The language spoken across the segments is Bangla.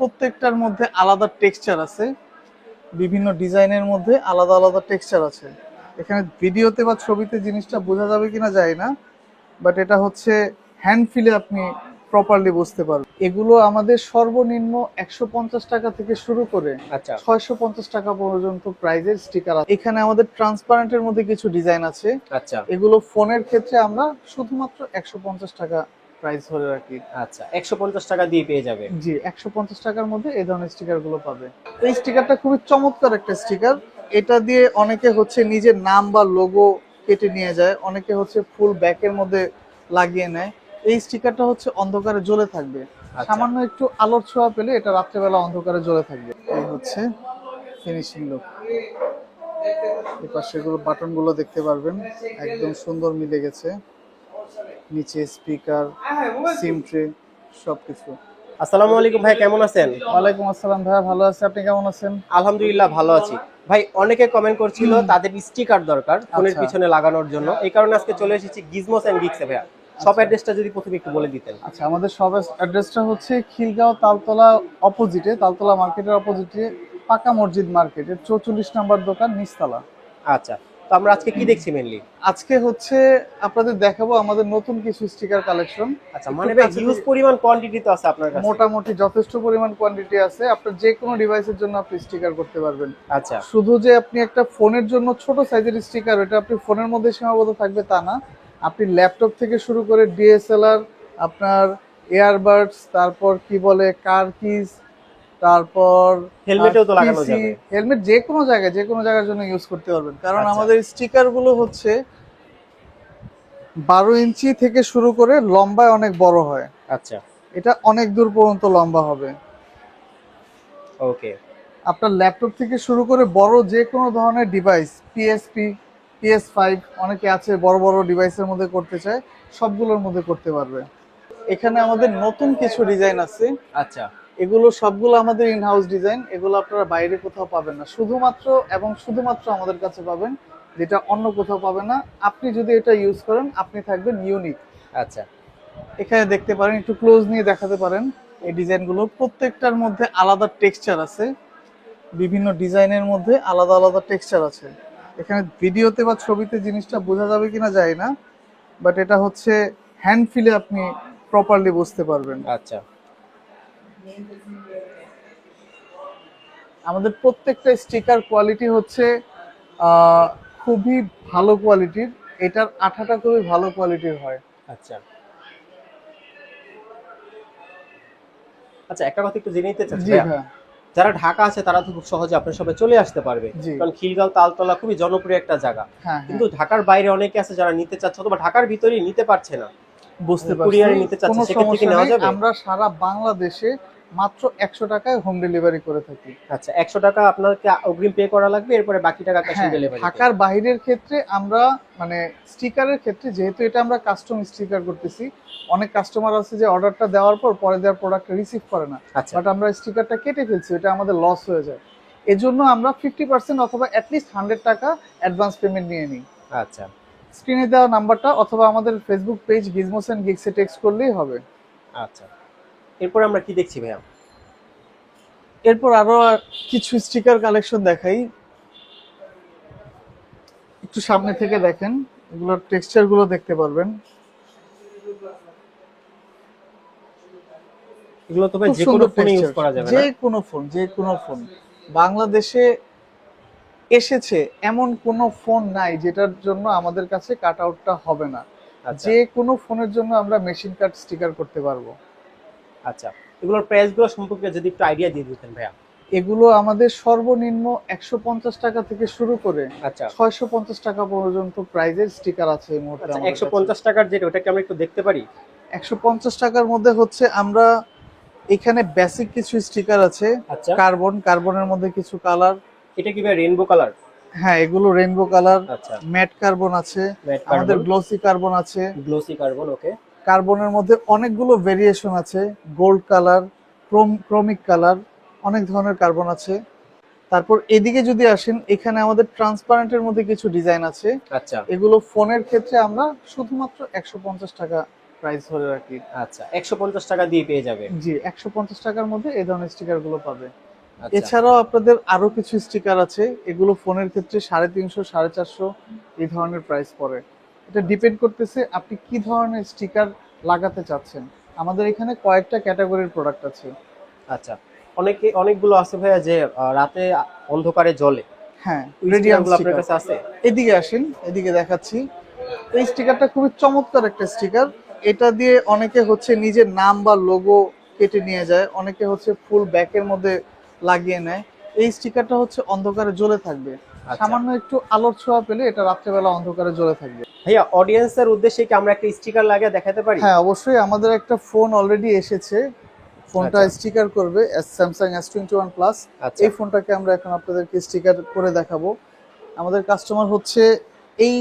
প্রত্যেকটার মধ্যে আলাদা টেক্সচার আছে বিভিন্ন ডিজাইনের মধ্যে আলাদা আলাদা টেক্সচার আছে। এখানে ভিডিওতে বা ছবিতে জিনিসটা বোঝা যাবে কিনা যায় না বাট এটা হচ্ছে হ্যান্ড ফিলে আপনি প্রপারলি বুঝতে পারবেন। এগুলো আমাদের সর্বনিম্ন একশো পঞ্চাশ টাকা থেকে শুরু করে আচ্ছা। ছয়শো পঞ্চাশ টাকা পর্যন্ত প্রাইজের স্টিকার আছে। এখানে আমাদের ট্রান্সপারেন্টের মধ্যে কিছু ডিজাইন আছে। আচ্ছা। এগুলো ফোনের ক্ষেত্রে আমরা শুধুমাত্র একশো পঞ্চাশ টাকা প্রাইস ধরে রাখি। আচ্ছা একশো পঞ্চাশ টাকা দিয়ে পেয়ে যাবে। জি একশো পঞ্চাশ টাকার মধ্যে এই ধরনের স্টিকারগুলো পাবে। এই স্টিকারটা খুবই চমৎকার একটা স্টিকার এটা দিয়ে অনেকে হচ্ছে নিজের নাম বা লোগো কেটে নিয়ে যায় অনেকে হচ্ছে ফুল ব্যাকের মধ্যে লাগিয়ে নেয়। এই স্টিকারটা হচ্ছে অন্ধকারে জ্বলে থাকবে। আচ্ছা। সামান্য একটু আলোর ছোঁয়া পেলে এটা রাত্রেবেলা অন্ধকারে জ্বলে থাকবে। এই হচ্ছে ফিনিশিং লুক এই পাশে গুলো বাটনগুলো দেখতে পারবেন একদম সুন্দর মিলে গেছে। নিচে স্পিকার সিম ট্রে সবকিছু। আসসালামু আলাইকুম ভাই কেমন আছেন? ওয়ালাইকুম আসসালাম ভাইয়া ভালো আছি আপনি কেমন আছেন? আলহামদুলিল্লাহ ভালো আছি। ভাই অনেকে কমেন্ট করছিল তাদের স্টিকার দরকার ফোনের আচ্ছা। পিছনে লাগানোর জন্য। এই কারণে আজকে চলে এসেছি গিজমোস এন্ড গিক্সে ভাইয়া। সব অ্যাড্রেসটা যদি প্রথমে একটু বলে দিতেন। আচ্ছা আমাদের সব অ্যাড্রেসটা হচ্ছে খিলগাঁও তালতলা অপোজিটে তালতলা মার্কেটের অপোজিটে পাকা মসজিদ মার্কেটের চৌচল্লিশ নাম্বার দোকান নিচতলা। আচ্ছা। তো আমরা আজকে কি দেখছি মেনলি আজকে হচ্ছে আপনাদের দেখাবো আমাদের নতুন কিছু স্টিকার কালেকশন আচ্ছা মানে হিউজ পরিমাণ কোয়ান্টিটি তো আছে আপনার কাছে। মোটামুটি যথেষ্ট পরিমাণ কোয়ান্টিটি আছে। আপনার যে কোনো ডিভাইসের জন্য আপনি স্টিকার করতে পারবেন। আচ্ছা। শুধু যে আপনি একটা ফোনের জন্য ছোট সাইজের স্টিকার এটা আপনি ফোনের মধ্যে সীমাবদ্ধ থাকবে তা না। আপনি ল্যাপটপ থেকে শুরু করে ডিএসএলআর আপনার এয়ারবাডস তারপর কি বলে কার কিস তারপর হেলমেটেও তো লাগানো যাবে। হেলমেট যে কোনো জায়গায় যে কোনো জায়গার জন্য ইউজ করতে পারবেন। কারণ আচ্ছা। আমাদের স্টিকারগুলো হচ্ছে বারো ইঞ্চি থেকে শুরু করে লম্বায় অনেক বড় হয়। আচ্ছা। এটা অনেক দূর পর্যন্ত লম্বা হবে। ওকে আপনার ল্যাপটপ থেকে শুরু করে বড় যে কোনো ধরনের ডিভাইস পিএসপি পিএস ফাইভ অনেকে আছে বড় বড় ডিভাইসের মধ্যে করতে চায় সবগুলোর মধ্যে করতে পারবে। এখানে আমাদের নতুন কিছু ডিজাইন আছে। আচ্ছা। এগুলো সবগুলো আমাদের ইন হাউস ডিজাইন এগুলো আপনারা বাইরে কোথাও পাবেন না। শুধুমাত্র এবং শুধুমাত্র আমাদের কাছে পাবেন যেটা অন্য কোথাও পাবেন না। আপনি যদি এটা ইউজ করেন আপনি থাকবেন ইউনিক আচ্ছা। এখানে দেখতে পারেন একটু ক্লোজ নিয়ে দেখাতে পারেন এই ডিজাইনগুলো। প্রত্যেকটার মধ্যে আলাদা টেক্সচার আছে। বিভিন্ন ডিজাইনের মধ্যে আলাদা আলাদা টেক্সচার আছে। এখানে ভিডিওতে বা ছবিতে জিনিসটা বোঝা যাবে কিনা যায় না বাট এটা হচ্ছে হ্যান্ড ফিলে আপনি প্রপারলি বুঝতে পারবেন। আচ্ছা। আমাদের প্রত্যেকটা স্টিকার কোয়ালিটি হচ্ছে খুবই ভালো কোয়ালিটির। এটার আঠাটা খুবই ভালো কোয়ালিটির হয়। আচ্ছা। আচ্ছা একটা কথা একটু জেনে নিতে চাচ্ছি। হ্যাঁ। যারা ঢাকা আছে তারা তো খুব সহজে আপনার সবাই চলে আসতে পারবে। কারণ খিলগাঁও তালতলা খুবই জনপ্রিয় একটা জায়গা। হ্যাঁ। কিন্তু ঢাকার বাইরে অনেকে আছে যারা নিতে চাচ্ছে অথবা ঢাকার ভিতরেই নিতে পারছে না। বুঝতে কুরিয়ারে নিতে চাচ্ছে, কোনো সেক্ষেত্রে কি নেওয়া যাবে? আমরা সারা বাংলাদেশে মাত্র একশো টাকায় হোম ডেলিভারি করে থাকি। আচ্ছা একশো টাকা আপনাকে অগ্রিম পে করা লাগবে এরপরে বাকি টাকা ক্যাশ ডেলিভারি ঢাকার বাইরের ক্ষেত্রে আমরা মানে স্টিকারের ক্ষেত্রে যেহেতু এটা আমরা কাস্টম স্টিকার করতেছি অনেক কাস্টমার আছে যে অর্ডারটা দেওয়ার পর পরে দেওয়ার প্রোডাক্ট রিসিভ করে না। আচ্ছা। বাট আমরা স্টিকারটা কেটে ফেলছি এটা আমাদের লস হয়ে যায়। এজন্য আমরা ফিফটি পার্সেন্ট অথবা অ্যাটলিস্ট হান্ড্রেড টাকা অ্যাডভান্স পেমেন্ট নিয়ে নিই। আচ্ছা। স্ক্রিনে দেওয়া নাম্বারটা অথবা আমাদের ফেসবুক পেজ গিজমোস অ্যান্ড গিগসে টেক্সট করলেই হবে। আচ্ছা। এরপরে আমরা কি দেখছি ভাইয়া? এরপর আরও কিছু স্টিকার কালেকশন দেখাই। একটু সামনে থেকে দেখেন এগুলোর টেক্সচারগুলো দেখতে পারবেন। এগুলো তো ভাই যে কোনো ফোনে ইউজ করা যাবে যে কোনো ফোন যে কোনো ফোন বাংলাদেশে এসেছে এমন কোনো ফোন নাই যেটার জন্য আমাদের কাছে কাট আউটটা হবে না। আচ্ছা। যে কোনো ফোনের জন্য আমরা মেশিন কাট স্টিকার করতে পারব। আচ্ছা এগুলোর প্রাইসগুলো সম্পর্কে যদি একটু আইডিয়া দিয়ে দিতেন ভাইয়া। এগুলো আমাদের সর্বনিম্ন একশো পঞ্চাশ টাকা থেকে শুরু করে আচ্ছা। ছয়শো পঞ্চাশ টাকা পর্যন্ত প্রাইজের স্টিকার আছে এই মুহূর্তে আচ্ছা একশো পঞ্চাশ টাকার যেটা ওটাকে আমরা একটু দেখতে পারি? একশো পঞ্চাশ টাকার মধ্যে হচ্ছে আমরা এখানে বেসিক কিছু স্টিকার আছে। কার্বন কার্বনের মধ্যে কিছু কালার এটা কি ভাই রেনবো কালার হ্যাঁ এগুলো রেইনবো কালার আচ্ছা। ম্যাট কার্বন আছে। আমাদের গ্লোসি কার্বন আছে। গ্লোসি কার্বন ওকে কার্বনের মধ্যে অনেকগুলো ভেরিয়েশন আছে। Gold colour chrome chromic colour অনেক ধরনের কার্বন আছে। তারপর এদিকে যদি আসেন এখানে আমাদের ট্রান্সপারেন্টের মধ্যে কিছু ডিজাইন আছে। আচ্ছা। এগুলো ফোনের ক্ষেত্রে আমরা শুধুমাত্র একশো পঞ্চাশ টাকা প্রাইস ধরে রাখি। আচ্ছা একশো পঞ্চাশ টাকা দিয়ে পেয়ে যাবে। জি একশো পঞ্চাশ টাকার মধ্যে এই ধরনের স্টিকারগুলো পাবে। এছাড়াও আপনাদের আরও কিছু স্টিকার আছে এগুলো ফোনের ক্ষেত্রে সাড়ে তিনশো সাড়ে চারশো এই ধরনের প্রাইস পড়ে। এটা ডিপেন্ড করতেছে আপনি কি ধরনের স্টিকার লাগাতে চাচ্ছেন। আমাদের এখানে কয়েকটা ক্যাটাগরির প্রোডাক্ট আছে। আচ্ছা। অনেকে অনেকগুলো আছে ভাইয়া যে রাতে অন্ধকারে জ্বলে। হ্যাঁ রেডিয়াম আপনার কাছে আছে? এদিকে আসেন এদিকে দেখাচ্ছি। এই স্টিকারটা খুবই চমৎকার একটা স্টিকার এটা দিয়ে অনেকে হচ্ছে নিজের নাম বা লোগো কেটে নিয়ে যায় অনেকে হচ্ছে ফুল ব্যাকের মধ্যে লাগিয়ে নেয়। এই স্টিকারটা হচ্ছে অন্ধকারে জ্বলে থাকবে। আচ্ছা। সামান্য একটু আলোর ছোঁয়া পেলে এটা রাত্রেবেলা অন্ধকারে জ্বলে থাকবে। ভাইয়া অডিয়েন্সের উদ্দেশ্যে কি আমরা একটা স্টিকার লাগিয়ে দেখাতে পারি? হ্যাঁ অবশ্যই। আমাদের একটা ফোন অলরেডি এসেছে। ফোনটা আচ্ছা। স্টিকার করবে Samsung S twenty one plus এই ফোনটাকে আমরা এখন আপনাদেরকে স্টিকার করে দেখাবো। আমাদের কাস্টমার হচ্ছে এই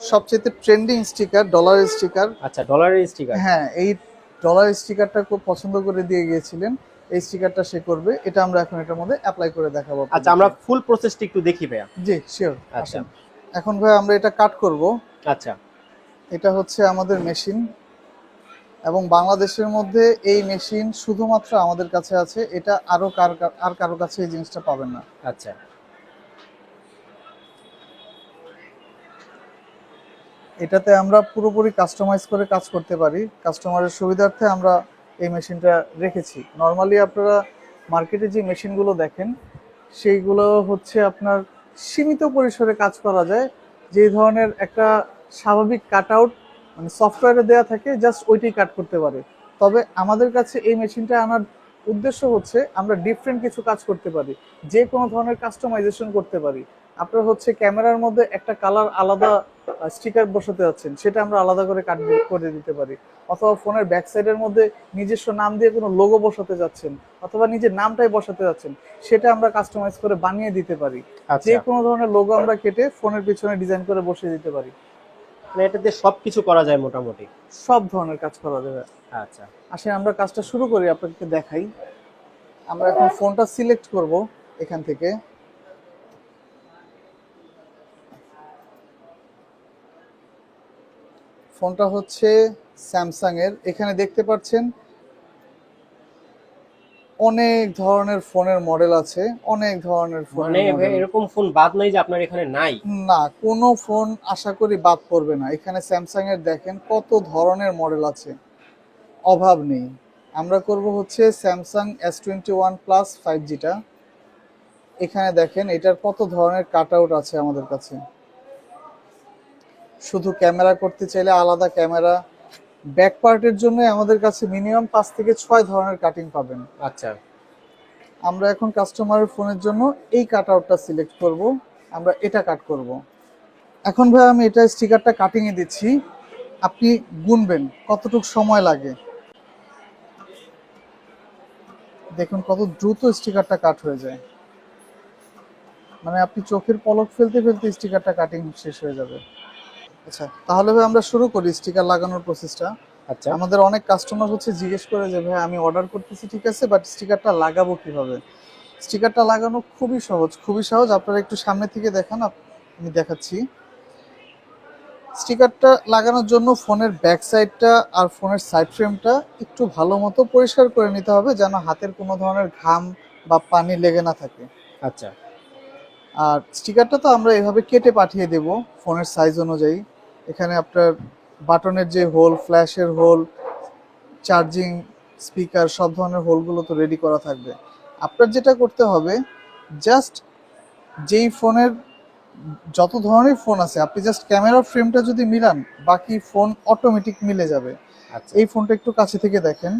সবচেয়ে ট্রেন্ডিং স্টিকার ডলারের স্টিকার আচ্ছা ডলারের স্টিকার হ্যাঁ এই ডলার স্টিকারটা খুব পছন্দ করে দিয়ে গিয়েছিলেন। এই স্টিকারটা সে করবে এটা আমরা এখন এটার মধ্যে অ্যাপ্লাই করে দেখাবো আচ্ছা আমরা ফুল প্রসেসটি একটু দেখি ভাইয়া। জি শিওর আচ্ছা। এখন ভাই আমরা এটা কাট করব। আচ্ছা। এটা হচ্ছে আমাদের মেশিন এবং বাংলাদেশের মধ্যে এই মেশিন শুধুমাত্র আমাদের কাছে আছে এটা আরও কার আর কারও কাছে এই জিনিসটা পাবেন না। আচ্ছা। এটাতে আমরা পুরোপুরি কাস্টমাইজ করে কাজ করতে পারি। কাস্টমারের সুবিধার্থে আমরা এই মেশিনটা রেখেছি। নর্মালি আপনারা মার্কেটে যে মেশিনগুলো দেখেন, সেইগুলো হচ্ছে আপনার সীমিত পরিসরে কাজ করা যায়। যে ধরনের একটা স্বাভাবিক কাট আউট মানে সফটওয়্যারে দেওয়া থাকে জাস্ট ওইটাই কাট করতে পারে। তবে আমাদের কাছে এই মেশিনটা আনার উদ্দেশ্য হচ্ছে আমরা ডিফারেন্ট কিছু কাজ করতে পারি। যে কোনো ধরনের কাস্টমাইজেশন করতে পারি। আপনার হচ্ছে ক্যামেরার মধ্যে একটা কালার আলাদা স্টিকার বসাতে যাচ্ছেন সেটা আমরা আলাদা করে কাট করে দিতে পারি। অথবা ফোনের ব্যাক সাইডের মধ্যে নিজস্ব নাম দিয়ে কোনো লোগো বসাতে যাচ্ছেন অথবা নিজের নামটাই বসাতে যাচ্ছেন সেটা আমরা কাস্টমাইজ করে বানিয়ে দিতে পারি। যে আচ্ছা কোনো ধরনের লোগো আমরা কেটে ফোনের পিছনে ডিজাইন করে বসিয়ে দিতে পারি। মানে এটাতে সবকিছু করা যায় মোটামুটি? সব ধরনের কাজ করা যাবে। আচ্ছা। আসেন আমরা কাজটা শুরু করি আপনাকে দেখাই। আমরা এখন ফোনটা সিলেক্ট করব এখান থেকে। ফোনটা হচ্ছে স্যামসাং এর এখানে দেখতে পাচ্ছেন অনেক ধরনের ফোনের মডেল আছে অনেক ধরনের মানে ভাই, মডেল এরকম ফোন বাদ নাই যে আপনার এখানে নাই। না কোনো ফোন আশা করি বাদ পড়বে না। এখানে স্যামসাং এর দেখেন কত ধরনের মডেল আছে। অভাব নেই। আমরা করব হচ্ছে Samsung S twenty one plus five জিটা এখানে দেখেন এটার কত ধরনের কাট আউট আছে আমাদের কাছে। শুধু ক্যামেরা করতে চাইলে আলাদা ক্যামেরা। ব্যাক পার্টের জন্য আমাদের কাছে মিনিমাম পাঁচ থেকে ছয় ধরনের কাটিং পাবেন। আচ্ছা। আমরা এখন কাস্টমারের ফোনের জন্য এই কাট আউটটা সিলেক্ট করব। আমরা এটা কাট করব। এখন ভাই আমি এটা স্টিকারটা কাটিং এ দিচ্ছি। আপনি গুনবেন কতটুকু সময় লাগে? দেখুন কত দ্রুত স্টিকারটা কাট হয়ে যায়। মানে আপনি চোখের পলক ফেলতে ফেলতে স্টিকারটা কাটিং শেষ হয়ে যাবে। আচ্ছা তাহলে ভাই আমরা শুরু করি স্টিকার লাগানোর প্রসেসটা আচ্ছা। আমাদের অনেক কাস্টমার হচ্ছে জিজ্ঞেস করে যে ভাই আমি অর্ডার করতেছি ঠিক আছে? বাট স্টিকারটা লাগাবো কীভাবে? স্টিকারটা লাগানো খুবই সহজ খুবই সহজ। আপনারা একটু সামনে থেকে দেখান আমি দেখাচ্ছি। স্টিকারটা লাগানোর জন্য ফোনের ব্যাক সাইডটা আর ফোনের সাইড ফ্রেমটা একটু ভালো মতো পরিষ্কার করে নিতে হবে যেন হাতের কোনো ধরনের ঘাম বা পানি লেগে না থাকে। আচ্ছা। আর স্টিকারটা তো আমরা এভাবে কেটে পাঠিয়ে দেব ফোনের সাইজ অনুযায়ী। এখানে আপনার বাটনের যে হোল ফ্ল্যাশের হোল চার্জিং স্পিকার সব ধরনের হোলগুলো তো রেডি করা থাকবে। আপনার যেটা করতে হবে জাস্ট যেই ফোনের যত ধরনের ফোন আছে আপনি জাস্ট ক্যামেরা ফ্রেমটা যদি মিলান বাকি ফোন অটোমেটিক মিলে যাবে। আচ্ছা। এই ফোনটা একটু কাছে থেকে দেখেন।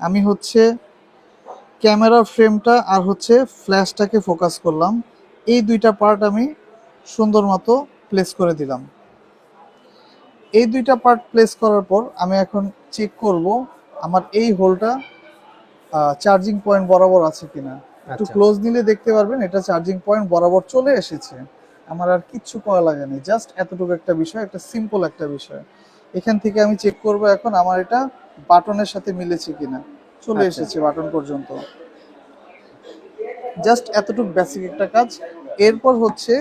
আমি হচ্ছে ক্যামেরা ফ্রেমটা আর হচ্ছে ফ্ল্যাশটাকে ফোকাস করলাম। এই দুইটা পার্ট আমি সুন্দর মতো প্লেস করে দিলাম। এই দুইটা পার্ট প্লেস করার পর আমি এখন চেক করব আমার এই হোলটা চার্জিং পয়েন্ট বরাবর আছে কিনা। একটু আচ্ছা। ক্লোজ নিলে দেখতে পারবেন এটা চার্জিং পয়েন্ট বরাবর চলে এসেছে। আমার আর কিচ্ছু করা লাগে না জাস্ট এতটুকু একটা বিষয় একটা সিম্পল একটা বিষয়। এখান থেকে আমি চেক করব এখন আমার এটা বাটনের সাথে মিলেছে কিনা। চলে আচ্ছা। এসেছে বাটন পর্যন্ত। জাস্ট এতটুকু বেসিক একটা কাজ। এরপর হচ্ছে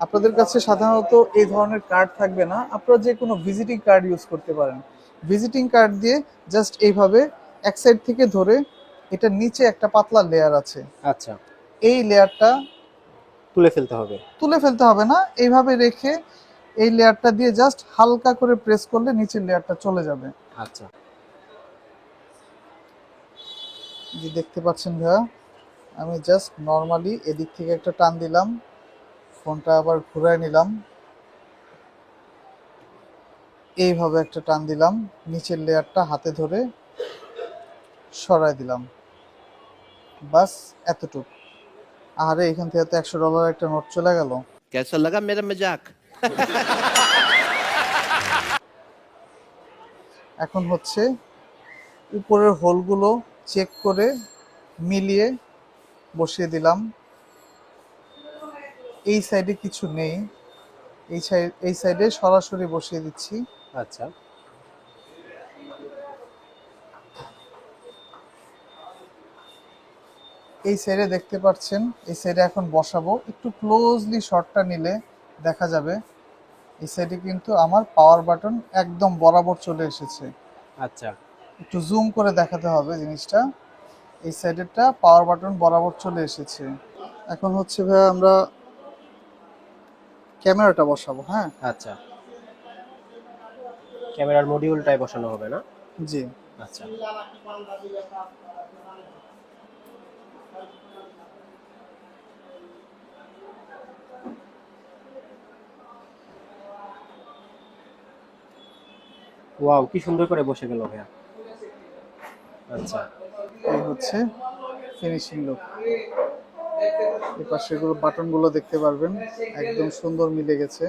আপনাদের কাছে সাধারণত এই ধরনের কার্ড থাকবে না। আপনারা যে কোনো ভিজিটিং কার্ড ইউজ করতে পারেন। ভিজিটিং কার্ড দিয়ে জাস্ট এইভাবে এক সাইড থেকে ধরে এটা নিচে একটা পাতলা লেয়ার আছে। আচ্ছা। এই লেয়ারটা তুলে ফেলতে হবে। তুলে ফেলতে হবে না। এইভাবে রেখে এই লেয়ারটা দিয়ে জাস্ট হালকা করে প্রেস করলে নিচের লেয়ারটা চলে যাবে। আচ্ছা। যে দেখতে পাচ্ছেন ভাইয়া। আমি জাস্ট নর্মালি এদিক থেকে একটা টান দিলাম। ফোনটা আবার ঘুরাই নিলাম। এইভাবে একটা টান দিলাম নিচের লেয়ারটা হাতে ধরে সরাই দিলাম। বাস এতটুক। আরে এখান থেকে তো একশো ডলার একটা নোট চলে গেল। কেসা লাগা মেরা মেজাক? এখন হচ্ছে উপরের হোলগুলো চেক করে মিলিয়ে বসিয়ে দিলাম। এই সাইডে কিছু নেই। এই সাইড এই সাইডে সরাসরি বসিয়ে দিচ্ছি। আচ্ছা। এই সাইডে দেখতে পাচ্ছেন এই সাইডে এখন বসাবো। একটু ক্লোজলি শটটা নিলে দেখা যাবে। এই সাইডে কিন্তু আমার পাওয়ার বাটন একদম বরাবর চলে এসেছে। আচ্ছা। একটু জুম করে দেখাতে হবে জিনিসটা। এই সাইডেরটা পাওয়ার বাটন বরাবর চলে এসেছে। এখন হচ্ছে ভাই আমরা ক্যামেরাটা বসাবো হ্যাঁ। আচ্ছা। ক্যামেরার মডিউলটাই বসানো হবে না? জি। আচ্ছা। ওয়াও কি সুন্দর করে বসে গেল ভাইয়া। আচ্ছা। এই হচ্ছে ফিনিশিং লুক এই পাশে গুলো বাটনগুলো দেখতে পারবেন, একদম সুন্দর মিলে গেছে।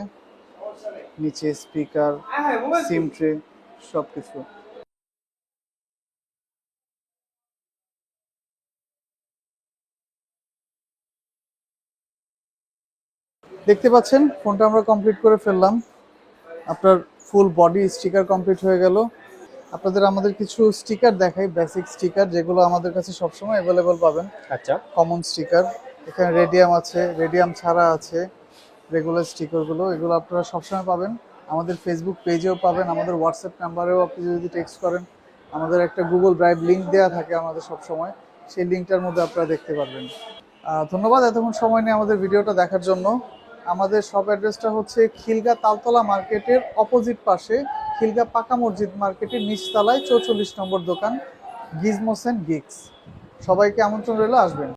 নিচে স্পিকার সিম ট্রে সবকিছু। দেখতে পাচ্ছেন, ফোনটা আমরা কমপ্লিট করে ফেললাম। আপনার ফুল বডি স্টিকার কমপ্লিট হয়ে গেল। আপনাদের আমাদের কিছু স্টিকার দেখাই বেসিক স্টিকার যেগুলো আমাদের কাছে সবসময় অ্যাভেলেবল পাবেন। আচ্ছা। কমন স্টিকার এখানে রেডিয়াম আছে রেডিয়াম ছাড়া আছে রেগুলার স্টিকারগুলো এগুলো আপনারা সবসময় পাবেন। আমাদের ফেসবুক পেজেও পাবেন আমাদের হোয়াটসঅ্যাপ নাম্বারেও আপনি যদি টেক্সট করেন আমাদের একটা গুগল ড্রাইভ লিঙ্ক দেওয়া থাকে আমাদের সবসময় সেই লিঙ্কটার মধ্যে আপনারা দেখতে পারবেন। ধন্যবাদ এতক্ষণ সময় নিয়ে আমাদের ভিডিওটা দেখার জন্য। আমাদের শপ অ্যাড্রেসটা হচ্ছে খিলগা তালতলা মার্কেটের অপোজিট পাশে। খিলগা পাকা মসজিদ মার্কেটের নিচতলায় চৌচল্লিশ নম্বর দোকান গিজমোসেন গিক্স সবাইকে আমন্ত্রণ রইল আসবেন।